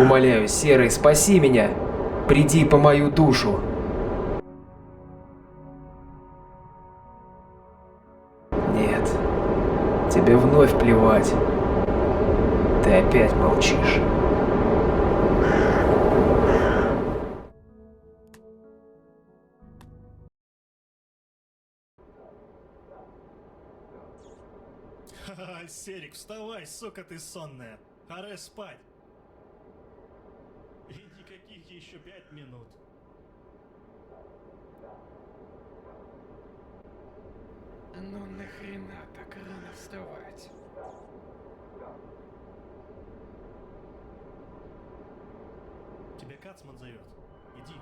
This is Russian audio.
Умоляю, Серый, спаси меня. Приди по мою душу. Нет, тебе вновь плевать. Ты опять молчишь. Серик, вставай, сука ты сонная. Пора спать. Никаких еще пять минут. Ну нахрена так рано вставать? Тебя Кацман зовет. Иди.